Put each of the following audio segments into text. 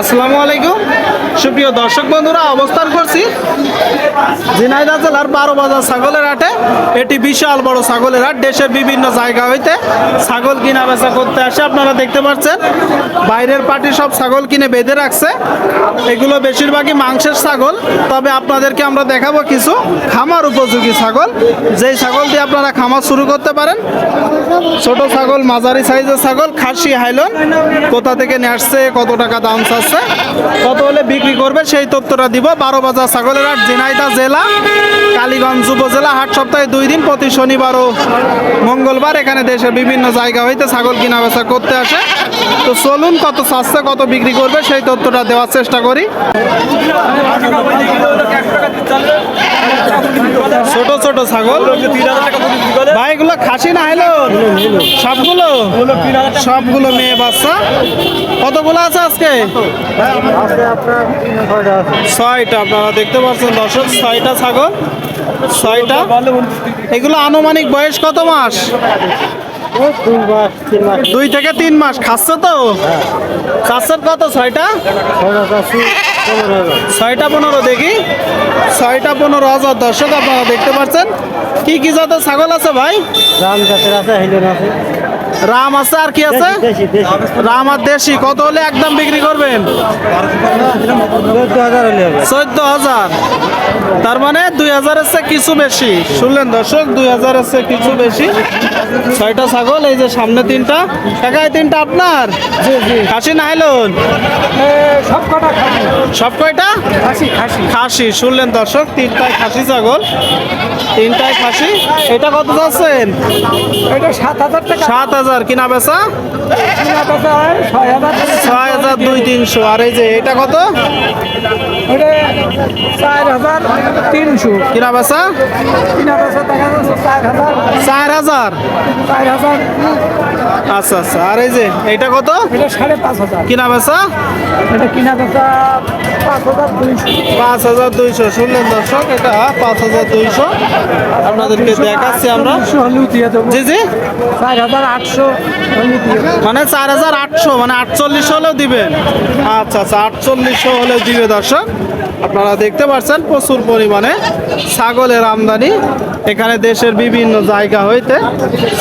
আসসালামু আলাইকুম। সুপ্রিয় দর্শক বন্ধুরা, অবস্থান করছি ঝিনাইদহ জেলার বারো বাজার ছাগলের হাটে। এটি বিশাল বড় ছাগলের হাট, দেশের বিভিন্ন জায়গা হইতে ছাগল কিনা বেচা করতে আসে। আপনারা দেখতে পাচ্ছেন, বাইরের পার্টি সব ছাগল কিনে বেঁধে রাখছে। এগুলো বেশিরভাগই মাংসের ছাগল, তবে আপনাদেরকে আমরা দেখাবো কিছু খামার উপযোগী ছাগল। যেই ছাগল দিয়ে আপনারা খামার শুরু করতে পারেন, ছোট ছাগল, মাঝারি সাইজের ছাগল, খাসি, হাইলন, কোথা থেকে নিয়ে আসছে, কত টাকা দাম চাচ্ছে, কত হলে বিক্রি করবে, সেই তথ্যটা দিব। বারো বাজার ছাগলের হাট জিনাইদা জেলা, কালীগঞ্জ উপজেলা। হাট সপ্তাহে দুই দিন, প্রতি শনিবার ও মঙ্গলবার। এখানে দেশের বিভিন্ন জায়গা হইতে ছাগল কিনা বেচা করতে আসে। তো চলুন, কত স্বাস্থ্য কত বিক্রি করবে, সেই তথ্যটা দেওয়ার চেষ্টা করি। ছোট ছোট ছাগল। ভাই এগুলো খাসি না হলো সবগুলো? সবগুলো মেয়ে বাচ্চা। কতগুলো আছে আজকে? ছয়টা আপনারা দেখতে পাচ্ছেন দর্শক ছয়টা ছাগল ছয়টা। এগুলো আনুমানিক বয়স কত মাস? দুই থেকে তিন মাস খাচ্ছে তো? খাচ্ছেন কত, ছয়টা? ছয়টা পনেরো দেখি। ছয়টা পনেরো হাজার দর্শক আপনারা দেখতে পাচ্ছেন। কি কি জাতের ছাগল আছে ভাই? রাম জাতের আছে রাম আছে আর কি আছে? রাম আর দেশি। কত হলে একদম বিক্রি করবেন? চোদ্দ হাজার চোদ্দ হাজার তার মানে দুই হাজারের চেয়ে কিছু বেশি। শুনলেন দর্শক দুই হাজারের চেয়ে কিছু বেশি। ছয়টা ছাগল এই যে সামনে তিনটা। কাকা এই তিনটা আপনার? খাসি না হাইলন সব কয়টা? খাসি শুনলেন দর্শক তিনটায় খাসি ছাগল। তিনটায় খাসি। এটা কত যাচ্ছেন? এটা সাত হাজার কিনা বেচা? ছয় হাজার। হাজার দুই তিনশো আর এই যে এটা কত? চার হাজার তিনশো। কিনা বেচা কিনা টাকা চার হাজার। চার হাজার। চার হাজার। আচ্ছা আচ্ছা। আর এই যে এটা কত? এটা সাড়ে পাঁচ হাজার। কিনা বেচা? এটা কিনা টাকা পাঁচ হাজার দুইশো। শুনলেন দর্শক এটা পাঁচ হাজার দুইশো। আপনাদেরকে দেখাচ্ছি আমরা। দেবো। জি জি। চার হাজার আটশো দেবো। মানে চার হাজার আটশো মানে আটচল্লিশশো হলেও দিবেন। আচ্ছা আচ্ছা আটচল্লিশশো হলেও দিবে দর্শক। আপনারা দেখতে পাচ্ছেন প্রচুর পরিমাণে ছাগলের আমদানি। এখানে দেশের বিভিন্ন জায়গা হইতে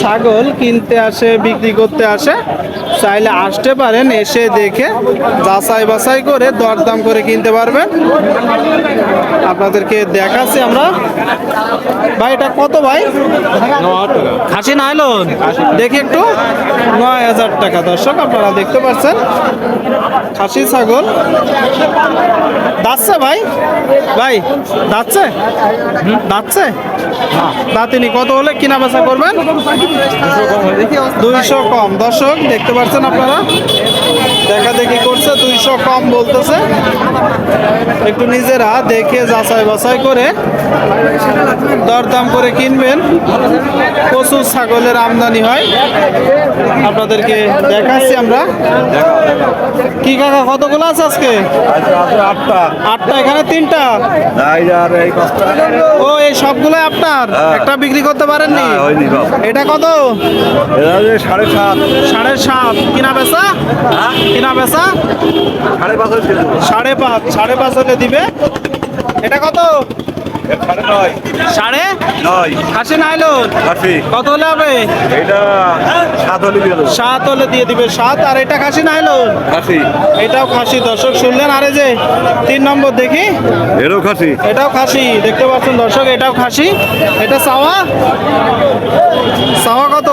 ছাগল কিনতে আসে, বিক্রি করতে আসে। চাইলে আসতে পারেন, এসে দেখে যাচাই বাছাই করে দরদাম করে কিনতে পারবেন। আপনাদেরকে দেখাচ্ছি আমরা। ভাই, এটা কত ভাই? খাসি না এলো দেখি একটু। নয় হাজার টাকা। দর্শক, আপনারা দেখতে পাচ্ছেন, খাসি ছাগল। দাচ্ছে ভাই? ভাই দাচ্ছে দাচ্ছে দাঁতিনি। কত হলে কিনা বেচা করবেন? দুইশো কম। দর্শক, দেখতে পাচ্ছেন আপনারা? দেখা দেখি করছে দুইশো কম বলতেছে। একটু নিজেরা দেখে যাচাই বাছাই করে দরদাম করে কিনবেন। প্রচুর ছাগলের আমদানি হয়। আপনাদেরকে দেখাচ্ছি আমরা। কি কাকা কতগুলো আছে আজকে? আটটা আটটা এখানে তিনটা? ও এই সবগুলো আপনার? একটা বিক্রি করতে পারেননি? হ্যাঁ, এটা কত? সাড়ে সাত। সাড়ে সাত। কিনা বেচা? কিনা বেচা? সাড়ে পাঁচ সাড়ে পাঁচ হলে দিবে। এটা কত? সাড়ে নয়। খাসি নাইলো আশি কত হলে হবে? এটা সাত হলে দিয়ে সাত হলে দিয়ে দিবে সাত আর এটা খাসি নাইলো খাসি। এটাও খাসি। দর্শক শুনলেন? আরে যে তিন নম্বর দেখি। এরও খাসি। এটাও খাসি। দেখতে পাচ্ছেন দর্শক এটাও খাসি। এটা সাওয়া? সাওয়া কত?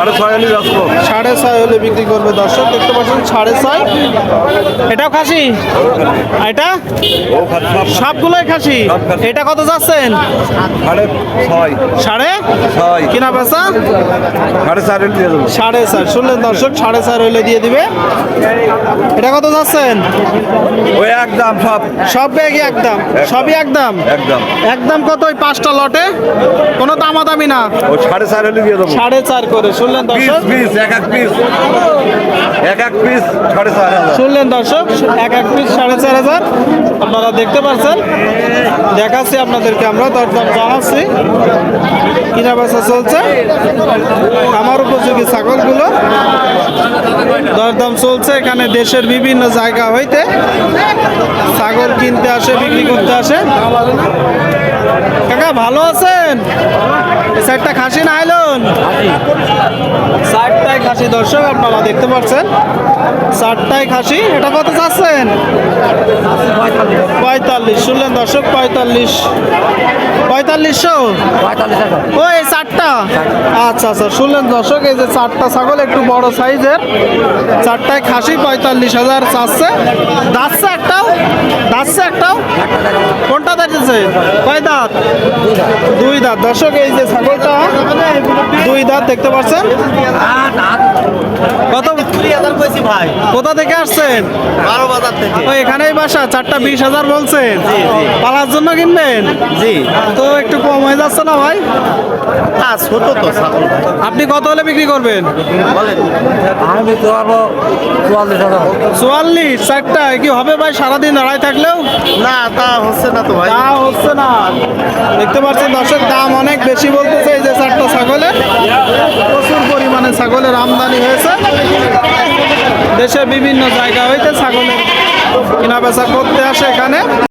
সাড়ে ছয় হলে বিক্রি করবে দর্শক দেখতে পাচ্ছেন সাড়ে ছয়। এটাও খাসি? এটা? সবগুলোই খাসি? এটা কত যাচ্ছেন? সাড়ে ছয়। কিনা বেচা? সাড়ে চার সাড়ে চার। শুনলেন দর্শক সাড়ে চার হলে দিয়ে দিবে। এটা কত যাচ্ছেন? ওই একদম সব। সব ব্যাগই একদম। সবই একদম? একদম। একদম কত ওই পাঁচটা লটে? কোনো দামাদামি না। ও সাড়ে চার হলে দিয়ে দেবো। সাড়ে চার করে। শুনলেন পিস দর্শক? পিস এক এক পিস। এক এক পিস সাড়ে চার হাজার। শুনলেন দর্শক? এক এক পিস সাড়ে চার হাজার। আপনারা দেখতে পাচ্ছেন দেখাচ্ছি আপনাদেরকে আমরা দরদাম জানাচ্ছি। কিনা বেচা চলছে। আমার উপযোগী ছাগলগুলো। দরদাম চলছে। এখানে দেশের বিভিন্ন জায়গা হইতে ছাগল কিনতে আসে বিক্রি করতে আসে। কাকা ভালো আছেন? সাইডটা খাসি না আইলন? ষাটটায় খাসি দর্শক আপনারা দেখতে পাচ্ছেন। ষাটটায় খাসি এটা কত চাচ্ছেন? পঁয়তাল্লিশ শুনলেন দর্শক পঁয়তাল্লিশ। পঁয়তাল্লিশশো? ও এই চারটা আচ্ছা আচ্ছা শুনলেন দর্শক এই যে চারটা ছাগল একটু বড় সাইজের। চারটায় খাসি পঁয়তাল্লিশ হাজার চাচ্ছে। দাচ্ছে একটাও দাচ্ছে একটাও? কোনটা দাঁড়িয়েছে কয় দাঁত? দুই দাঁত। দর্শক এই যে ছাগলটা দুই দাঁত দেখতে পাচ্ছেন? কত? ভাই কোথা থেকে আসছেন? বারো বাজার থেকে। ও এখানেই বাসা চারটা বিশ হাজার বলছেন। পালার জন্য কিনবেন? জি। তো একটু কম হয়ে যাচ্ছে না ভাই? হ্যাঁ ছোট তো আপনি কত হলে বিক্রি করবেন? আমি তো পারব চুয়াল্লিশ হাজার। চুয়াল্লিশ চারটা কি হবে ভাই? সারাদিন দাঁড়ায় থাকলেও দেখতে পাচ্ছেন দর্শক, দাম অনেক বেশি বলতেছে এই যে চারটা ছাগলের প্রচুর পরিমাণে ছাগলের আমদানি হয়েছে। দেশের বিভিন্ন জায়গা হইতে ছাগলের কেনা বেচা করতে আসে এখানে।